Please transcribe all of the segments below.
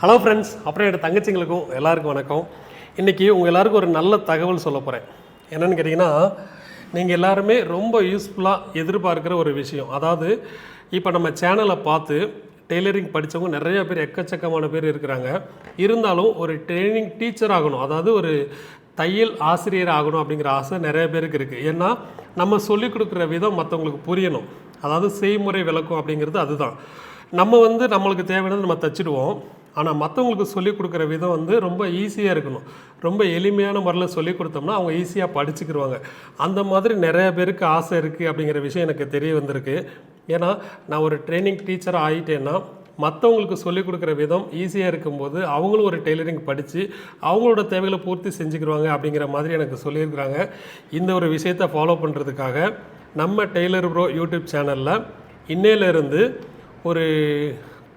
Hello friends அப்புறம் என்னோட தங்கச்சிங்களுக்கும் எல்லாருக்கும் வணக்கம். இன்றைக்கி உங்கள் எல்லாருக்கும் ஒரு நல்ல தகவல் சொல்ல போகிறேன் என்னென்னு கேட்டிங்கன்னா நீங்கள் எல்லாருமே ரொம்ப யூஸ்ஃபுல்லாக எதிர்பார்க்குற ஒரு விஷயம். அதாவது இப்போ நம்ம சேனலை பார்த்து டெய்லரிங் படித்தவங்க நிறைய பேர் எக்கச்சக்கமான பேர் இருக்கிறாங்க. இருந்தாலும் ஒரு ட்ரைனிங் டீச்சர் ஆகணும். அதாவது ஒரு தையல் ஆசிரியர் ஆகணும் அப்படிங்கிற ஆசை நிறைய பேருக்கு இருக்குது ஏன்னா நம்ம சொல்லிக் கொடுக்குற விதம் மற்றவங்களுக்கு புரியணும். அதாவது செய்முறை விளக்கம் அப்படிங்கிறது அதுதான். நம்ம வந்து நம்மளுக்கு தேவையானது நம்ம தச்சிடுவோம். ஆனால் மற்றவங்களுக்கு சொல்லிக் கொடுக்குற விதம் வந்து ரொம்ப ஈஸியாக இருக்கணும். ரொம்ப எளிமையான முறையில் சொல்லிக் கொடுத்தோம்னா அவங்க ஈஸியாக படிச்சுக்கிடுவாங்க அந்த மாதிரி நிறைய பேருக்கு ஆசை இருக்குது அப்படிங்கிற விஷயம் எனக்கு தெரிய வந்திருக்கு. ஏன்னா நான் ஒரு ட்ரைனிங் டீச்சர் ஆகிட்டேன்னா மற்றவங்களுக்கு சொல்லிக் கொடுக்குற விதம் ஈஸியாக இருக்கும்போது அவங்களும் ஒரு டெய்லரிங் படித்து அவங்களோட தேவைகளை பூர்த்தி செஞ்சுக்கிடுவாங்க அப்படிங்கிற மாதிரி எனக்கு சொல்லியிருக்கிறாங்க. இந்த ஒரு விஷயத்தை ஃபாலோ பண்ணுறதுக்காக நம்ம டெய்லர் ப்ரோ யூடியூப் சேனலில் இன்னையிலேருந்து ஒரு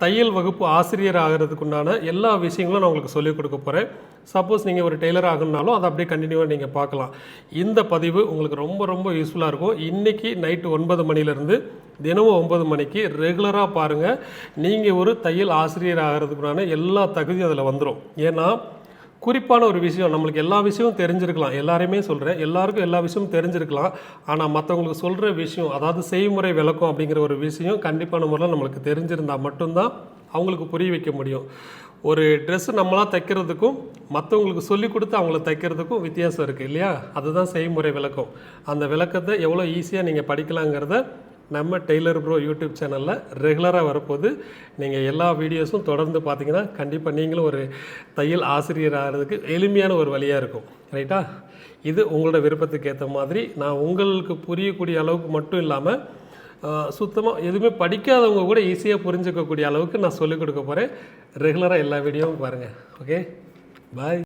தையல் வகுப்பு ஆசிரியர் ஆகிறதுக்குண்டான எல்லா விஷயங்களும் நான் உங்களுக்கு சொல்லிக் கொடுக்க போகிறேன் சப்போஸ் நீங்கள் ஒரு டெய்லர் ஆகணுனாலும் அதை அப்படியே கண்டினியூவாக நீங்கள் பார்க்கலாம். இந்த பதிவு உங்களுக்கு ரொம்ப ரொம்ப யூஸ்ஃபுல்லாக இருக்கும். இன்றைக்கி நைட்டு ஒன்பது மணிலேருந்து தினமும் ஒன்பது மணிக்கு ரெகுலராக பாருங்கள் நீங்கள் ஒரு தையல் ஆசிரியர் ஆகிறதுக்குண்டான எல்லா தகுதியும் அதில் வந்துடும் ஏன்னா குறிப்பான ஒரு விஷயம் நம்மளுக்கு எல்லா விஷயமும் தெரிஞ்சிருக்கலாம். எல்லாருமே சொல்கிறேன் எல்லாருக்கும் எல்லா விஷயமும் தெரிஞ்சிருக்கலாம். ஆனால் மற்றவங்களுக்கு சொல்கிற விஷயம் அதாவது செய்முறை விளக்கம் அப்படிங்கிற ஒரு விஷயம் கண்டிப்பான முறையில் நம்மளுக்கு தெரிஞ்சிருந்தால் மட்டும்தான் அவங்களுக்கு புரிய வைக்க முடியும். ஒரு ட்ரெஸ்ஸு நம்மளாக தைக்கிறதுக்கும் மற்றவங்களுக்கு சொல்லி கொடுத்து அவங்கள தைக்கிறதுக்கும் வித்தியாசம் இருக்குது இல்லையா? அதுதான் செய்முறை விளக்கம். அந்த விளக்கத்தை எவ்வளோ ஈஸியாக நீங்கள் படிக்கலாங்கிறத நம்ம டெய்லர் ப்ரோ யூடியூப் சேனலில் ரெகுலராக வரப்போகுது. நீங்கள் எல்லா வீடியோஸும் தொடர்ந்து பார்த்தீங்கன்னா கண்டிப்பாக நீங்களும் ஒரு தையல் ஆசிரியர் ஆகிறதுக்கு எளிமையான ஒரு வழியாக இருக்கும். ரைட்டா இது உங்களோட விருப்பத்துக்கு ஏற்ற மாதிரி. நான் உங்களுக்கு புரியக்கூடிய அளவுக்கு மட்டும் இல்லாமல் சுத்தமாக எதுவுமே படிக்காதவங்க கூட ஈஸியாக புரிஞ்சுக்கக்கூடிய அளவுக்கு நான் சொல்லிக் கொடுக்க போகிறேன் ரெகுலராக எல்லா வீடியோவும் பாருங்கள் ஓகே பாய்